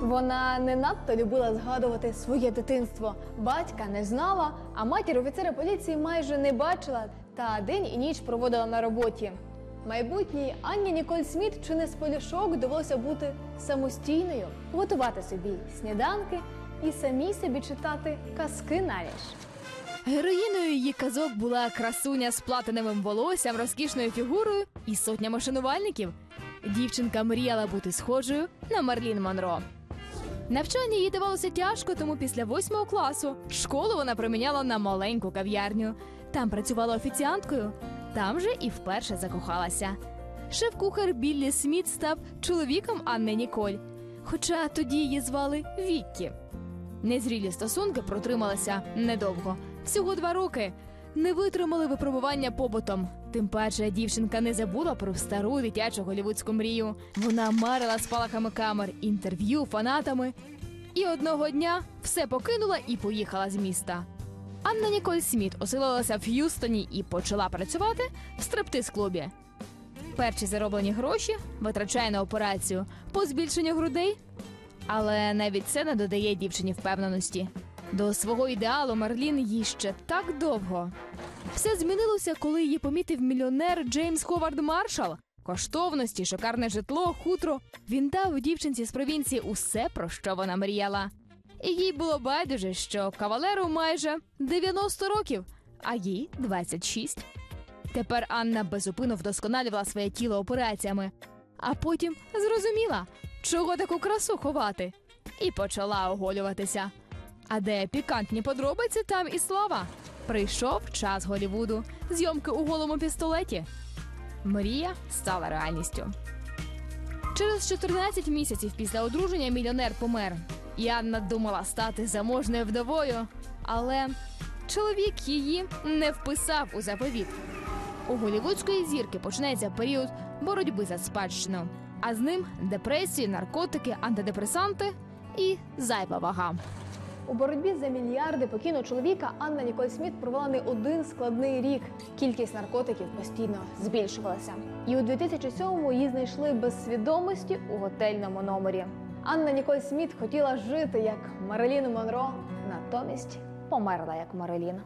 Вона не надто любила згадувати своє дитинство. Батька не знала, а матір офіцера поліції майже не бачила та день і ніч проводила на роботі. Майбутній Анні Ніколь Сміт чи не з полішок довелося бути самостійною, готувати собі сніданки і самій собі читати казки на ніч. Героїною її казок була красуня з платиновим волоссям, розкішною фігурою і сотнями шанувальників. Дівчинка мріяла бути схожою на Марлін Монро. Навчання їй давалося тяжко, тому після восьмого класу школу вона проміняла на маленьку кав'ярню. Там працювала офіціанткою, там же і вперше закохалася. Шеф-кухар Біллі Сміт став чоловіком Анни Ніколь, хоча тоді її звали Віккі. Незрілі стосунки протрималися недовго, всього два роки. Не витримали випробування побутом. Тим паче дівчинка не забула про стару дитячу голівудську мрію. Вона марила спалахами камер, інтерв'ю, фанатами. І одного дня все покинула і поїхала з міста. Анна Ніколь Сміт оселилася в Х'юстоні і почала працювати в стриптиз-клубі. Перші зароблені гроші витрачає на операцію по збільшенню грудей але навіть це не додає дівчині впевненості. До свого ідеалу Марлін їй ще так довго. Все змінилося, коли її помітив мільйонер Джеймс Ховард Маршал. Коштовності, шикарне житло, хутро. Він дав дівчинці з провінції усе, про що вона мріяла. І їй було байдуже, що кавалеру майже 90 років, а їй 26. Тепер Анна безупинно вдосконалювала своє тіло операціями, а потім зрозуміла, чого таку красу ховати, і почала оголюватися. А де пікантні подробиці, там і слава. Прийшов час Голівуду, зйомки у голому пістолеті. Мрія стала реальністю. Через 14 місяців після одруження мільйонер помер. І Анна думала стати заможною вдовою, але чоловік її не вписав у заповіт. У голівудської зірки починається період боротьби за спадщину, а з ним депресії, наркотики, антидепресанти і зайва вага. У боротьбі за мільярди покійного чоловіка Анна Ніколь Сміт провела не один складний рік. Кількість наркотиків постійно збільшувалася. І у 2007-му її знайшли без свідомості у готельному номері. Анна Ніколь Сміт хотіла жити як Марилін Монро, натомість померла як Марилін.